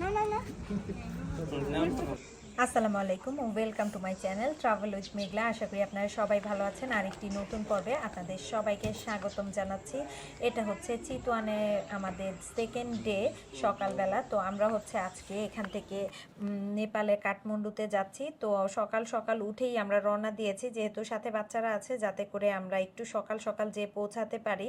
না না না আসসালামু আলাইকুম welcome to my channel travel with Meghla আশা করি আপনারা সবাই ভালো আছেন। আর একটি নতুন পর্বে আপনাদের সবাইকে স্বাগতম জানাচ্ছি। এটা হচ্ছে চিতোয়ানে আমাদের সেকেন্ড ডে সকালবেলা। তো আমরা হচ্ছে আজকে এখান থেকে নেপালে কাঠমান্ডুতে যাচ্ছি। তো সকাল সকাল উঠেই আমরা রওনা দিয়েছি। যেহেতু সাথে বাচ্চারা আছে, যাতে করে আমরা একটু সকাল সকাল যে পৌঁছাতে পারি।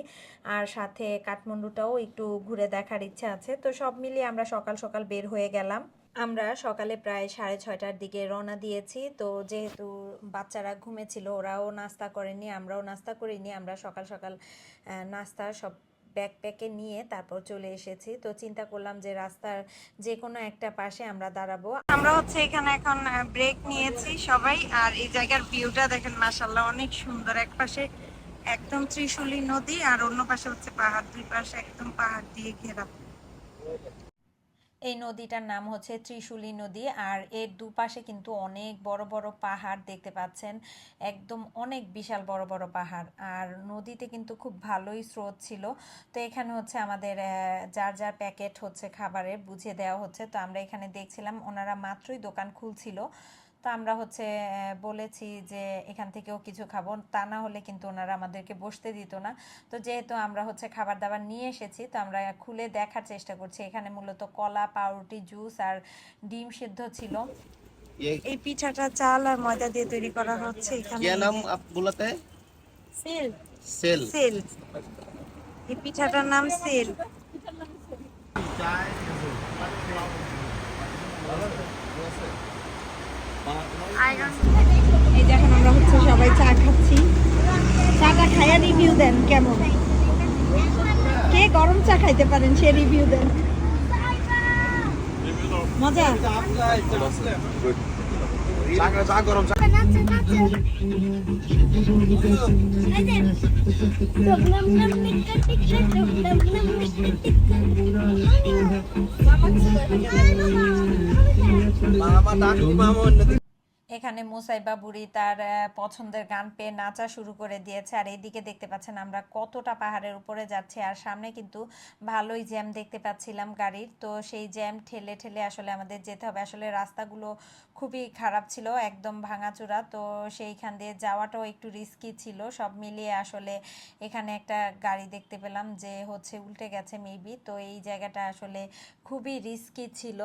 আর সাথে কাঠমান্ডুটাও একটু ঘুরে দেখার ইচ্ছা আছে। তো সব মিলিয়ে আমরা সকাল সকাল বের হয়ে গেলাম। আমরা সকালে প্রায় সাড়ে ছয়টার দিকে রওনা দিয়েছি। তো যেহেতু বাচ্চারা ঘুমেছিল, ওরাও নাস্তা করেনি আমরাও নাস্তা করিনি। আমরা সকাল সকাল নাস্তা সব ব্যাকপ্যাকে নিয়ে তারপর চলে এসেছি। তো চিন্তা করলাম যে রাস্তার যে কোনো একটা পাশে আমরা দাঁড়াবো। আমরা হচ্ছে এখানে এখন ব্রেক নিয়েছি সবাই। আর এই জায়গার ভিউটা দেখেন মাশাল্লাহ অনেক সুন্দর। এক পাশে একদম ত্রিশূলী নদী আর অন্য পাশে হচ্ছে পাহাড়। দুই পাশে একদম পাহাড় দিয়ে ঘেরা। এই নদীটার নাম হচ্ছে ত্রিশূলী নদী আর এর দুপাশে কিন্তু অনেক বড় বড় পাহাড় দেখতে পাচ্ছেন। একদম অনেক বিশাল বড় বড় পাহাড়। আর নদীতে কিন্তু খুব ভালোই স্রোত ছিল। তো এখানে হচ্ছে আমাদের যার যার প্যাকেট হচ্ছে খাবারের বুঝিয়ে দেওয়া হচ্ছে। তো আমরা এখানে দেখছিলাম, ওনারা মাত্রই দোকান খুলছিল। তো আমরা হচ্ছে বলেছি যে এখান থেকেও কিছু খাব। তা না হলে কিন্তু ওনারা আমাদেরকে বসতে দিত না। তো যেহেতু আমরা হচ্ছে খাবার দাবার নিয়ে এসেছি তো আমরা খুলে দেখার চেষ্টা করছি। এখানে মূলত কলা পাউরুটি জুস আর ডিম সিদ্ধ ছিল। এই পিঠাটা চাল আর ময়দা দিয়ে তৈরি করা হচ্ছে এখানে। কি নাম আপগুলাতে? সেল। সেল। সেল। এই পিঠাটার নাম সেল। এই যে এখন আমরা হচ্ছে সবাই চা খাচ্ছি। চাটা খাইয়া রিভিউ দেন কেমন? কে গরম চা খাইতে পারেন সে রিভিউ দেন। মজা? এখানে মুসাইবা বুড়ি তার পছন্দের গান পেয়ে নাচা শুরু করে দিয়েছে। আর এইদিকে দেখতে পাচ্ছেন আমরা কতটা পাহাড়ের উপরে যাচ্ছি। আর সামনে কিন্তু ভালোই জ্যাম দেখতে পাচ্ছিলাম গাড়ির। তো সেই জ্যাম ঠেলে ঠেলে আসলে আমাদের যেতে হবে। আসলে রাস্তাগুলো খুবই খারাপ ছিল, একদম ভাঙাচোরা। তো সেইখান দিয়ে যাওয়াটাও একটু রিস্কি ছিল। সব মিলিয়ে আসলে এখানে একটা গাড়ি দেখতে পেলাম যে হচ্ছে উল্টে গেছে মেবি তো এই জায়গাটা আসলে খুবই রিস্কি ছিল।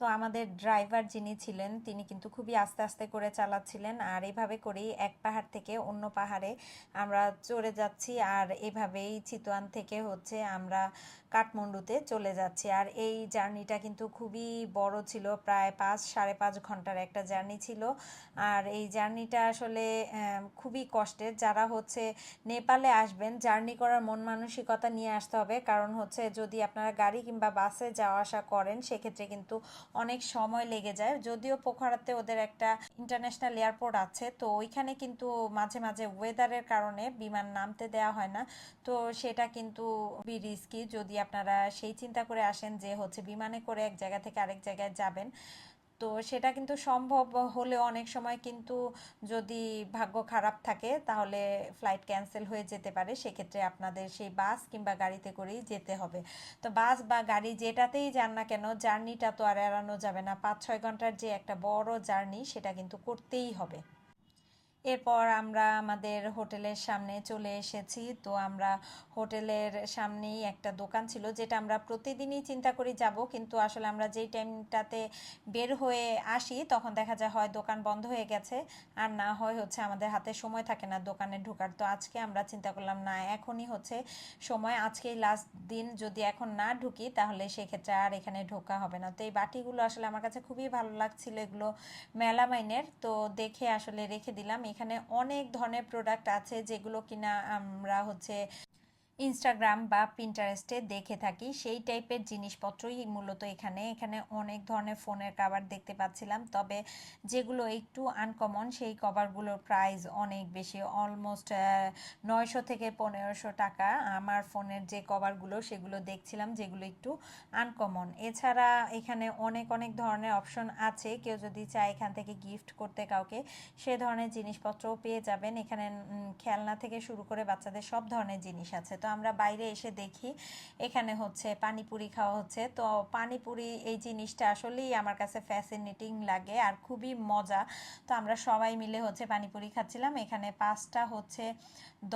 তো আমাদের ড্রাইভার যিনি ছিলেন, তিনি কিন্তু খুবই আস্তে আস্তে করে চালাচ্ছিলেন। আর এভাবে করেই এক পাহাড় থেকে অন্য পাহাড়ে আমরা চড়ে যাচ্ছি। আর এভাবেই চিতোয়ান থেকে হচ্ছে আমরা কাঠমান্ডুতে চলে যাচ্ছি। আর এই জার্নিটা কিন্তু খুবই বড় ছিল, প্রায় পাঁচ, সাড়ে পাঁচ ঘণ্টার একটা জার্নি ছিল। আর এই জার্নিটা আসলে খুবই কষ্টের। যারা হচ্ছে নেপালে আসবেন, জার্নি করার মন মানসিকতা নিয়ে আসতে হবে। কারণ হচ্ছে যদি আপনারা গাড়ি কিংবা বাসে যাওয়া আসা করেন, সেক্ষেত্রে কিন্তু অনেক সময় লেগে যায়। যদিও পোখরাতে ওদের একটা ইন্টারন্যাশনাল এয়ারপোর্ট আছে, তো ওইখানে কিন্তু মাঝে মাঝে ওয়েদারের কারণে বিমান নামতে দেওয়া হয় না। তো সেটা কিন্তু রিস্কি যদি আপনারা সেই চিন্তা করে আসেন যে হচ্ছে বিমানে করে এক জায়গা থেকে আরেক জায়গায় যাবেন তো সেটা কিন্তু সম্ভব হলে অনেক সময় কিন্তু যদি ভাগ্য খারাপ থাকে, তাহলে ফ্লাইট ক্যান্সেল হয়ে যেতে পারে। সেক্ষেত্রে আপনাদের সেই বাস কিংবা গাড়িতে করেই যেতে হবে। তো বাস বা গাড়ি যেটাতেই যান না কেন জার্নিটা তো আর এড়ানো যাবে না। পাঁচ ছয় ঘণ্টার যে একটা বড় জার্নি সেটা কিন্তু করতেই হবে। এরপর আমরা আমাদের হোটেলের সামনে চলে এসেছি। তো আমরা হোটেলের সামনেই একটা দোকান ছিল, যেটা আমরা প্রতিদিনই চিন্তা করি যাব। কিন্তু আসলে আমরা যেই টাইমটাতে বের হয়ে আসি, তখন দেখা যায় হয় দোকান বন্ধ হয়ে গেছে। আর না হয় হচ্ছে আমাদের হাতে সময় থাকে না দোকানে ঢোকার। তো আজকে আমরা চিন্তা করলাম, না, এখনই হচ্ছে সময়। আজকেই লাস্ট দিন যদি এখন না ঢুকি, তাহলে সেক্ষেত্রে আর এখানে ঢোকা হবে না। তো এই বাটিগুলো আসলে আমার কাছে খুবই ভালো লাগছিল, এগুলো মেলামাইনের। তো দেখে আসলে রেখে দিলাম। এখানে অনেক ধরনের প্রোডাক্ট আছে যেগুলো কিনা আমরা হচ্ছে ইনস্টাগ্রাম বা পিন্টারেস্টে দেখে থাকি, সেই টাইপের জিনিসপত্রই মূলত এখানে। এখানে অনেক ধরনের ফোনের কাভার দেখতে পাচ্ছিলাম, তবে যেগুলো একটু আনকমন সেই কভারগুলোর প্রাইস অনেক বেশি অলমোস্ট নয়শো থেকে পনেরোশো টাকা। আমার ফোনের যে কভারগুলো সেগুলো দেখছিলাম, যেগুলো একটু আনকমন এছাড়া এখানে অনেক অনেক ধরনের অপশন আছে। কেউ যদি চায় এখান থেকে গিফট করতে কাউকে, সে ধরনের জিনিসপত্রও পেয়ে যাবেন। এখানে খেলনা থেকে শুরু করে বাচ্চাদের সব ধরনের জিনিস আছে। তো আমরা বাইরে এসে দেখি, এখানে হচ্ছে পানিপুরি খাওয়া হচ্ছে। তো পানিপুরি এই জিনিসটা আসলেই আমার কাছে ফ্যাসিনেটিং লাগে আর খুবই মজা। তো আমরা সবাই মিলে হচ্ছে পানিপুরি খাচ্ছিলাম। এখানে পাঁচটা হচ্ছে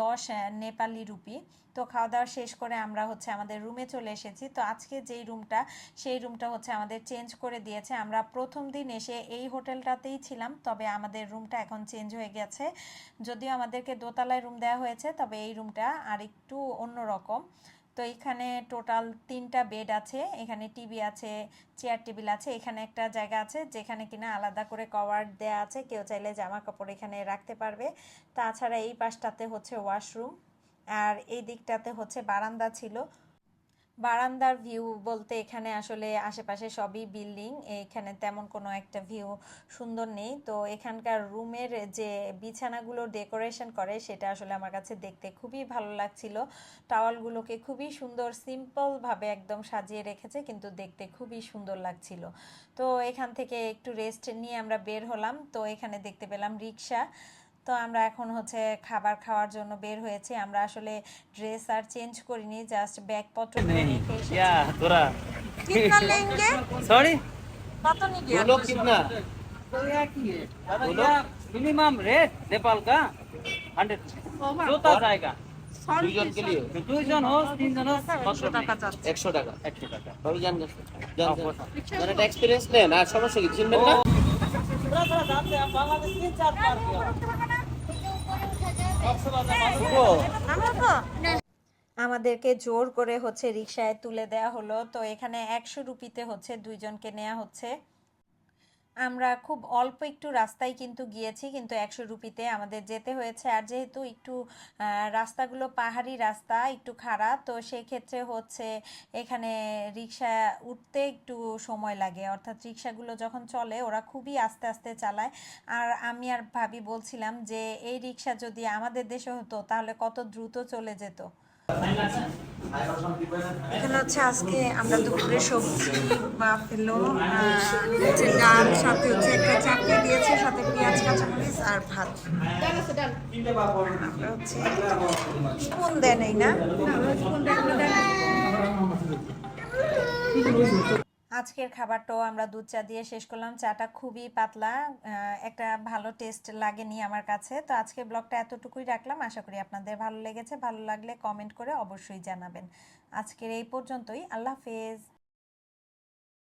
দশ নেপালি রুপি। তো খাওয়া দাওয়া শেষ করে আমরা হচ্ছে আমাদের রুমে চলে এসেছি। তো আজকে যেই রুমটা সেই রুমটা হচ্ছে আমাদের চেঞ্জ করে দিয়েছে। আমরা প্রথম দিন এসে এই হোটেলটাতেই ছিলাম, তবে আমাদের রুমটা এখন চেঞ্জ হয়ে গেছে। যদিও আমাদেরকে দোতলায় রুম দেওয়া হয়েছে, তবে এই রুমটা আর একটু অন্যরকম। তো এখানে টোটাল তিনটা বেড আছে, এখানে টিভি আছে, চেয়ার টেবিল আছে, এখানে একটা জায়গা আছে যেখানে কিনা আলাদা করে কভার দেয়া আছে, কেউ চাইলে জামা কাপড় এখানে রাখতে পারবে। তাছাড়া এই পাশটাতে হচ্ছে ওয়াশরুম, আর এই দিকটাতে হচ্ছে বারান্দা ছিল বারান্দার ভিউ বলতে এখানে আসলে আশেপাশে সবই বিল্ডিং এখানে তেমন কোনো একটা ভিউ সুন্দর নেই। তো এখানকার রুমের যে বিছানাগুলো ডেকোরেশন করে, সেটা আসলে আমার কাছে দেখতে খুবই ভালো লাগছিল। টাওয়ালগুলোকে খুবই সুন্দর সিম্পলভাবে একদম সাজিয়ে রেখেছে, কিন্তু দেখতে খুবই সুন্দর লাগছিল। তো এখান থেকে একটু রেস্ট নিয়ে আমরা বের হলাম। তো এখানে দেখতে পেলাম রিক্সা তো আমরা এখন হচ্ছে খাবার খাওয়ার জন্য বের হয়েছি। আমরা আসলে ড্রেস আর চেঞ্জ করিনি জাস্ট ব্যাগপত্র তোরা। কিতনা লেঙ্গে? সরি কত নিগে বলো কিতনা। बोलो मिनिमम रेट नेपाल का हंड्रेड जोता जाएगा দুইজন কে লিয়ে দুইজন তিনজন টাকা 100 টাকা। 100 টাকা। এটা এক্সপেরিয়েন্স নেন আর না? বাংলাদেশ চার আমাদেরকে জোর করে হচ্ছে রিক্সায় তুলে দেয়া হলো। তো এখানে একশো রুপিতে হচ্ছে দুইজনকে নেওয়া হচ্ছে। আমরা খুব অল্প একটু রাস্তায় কিন্তু গিয়েছি, কিন্তু একশো রুপিতে আমাদের যেতে হয়েছে। আর যেহেতু একটু রাস্তাগুলো পাহাড়ি রাস্তা, একটু খারাপ তো সেক্ষেত্রে হচ্ছে এখানে রিক্সা উঠতে একটু সময় লাগে। অর্থাৎ রিক্সাগুলো যখন চলে, ওরা খুবই আস্তে আস্তে চালায়। আর আমি আর ভাবি বলছিলাম যে, এই রিক্সা যদি আমাদের দেশে হতো, তাহলে কত দ্রুত চলে যেত। এখানে হচ্ছে আজকে আমরা দুপুরে সবজি বা ফেলো হচ্ছে ডাল, সাথে হচ্ছে একটা চাটনি দিয়েছে, সাথে পেঁয়াজ, কাঁচামরিচ আর ভাত। আমরা হচ্ছে স্পুন না? আজকের খাবারটাও আমরা দুধ চা দিয়ে শেষ করলাম। চাটা খুবই পাতলা একটা ভালো টেস্ট লাগেনি আমার কাছে। তো আজকে ব্লগটা এতটুকুই রাখলাম। আশা করি আপনাদের ভালো লেগেছে। ভালো লাগলে কমেন্ট করে অবশ্যই জানাবেন। আজকের এই পর্যন্তই। আল্লাহ হাফেজ।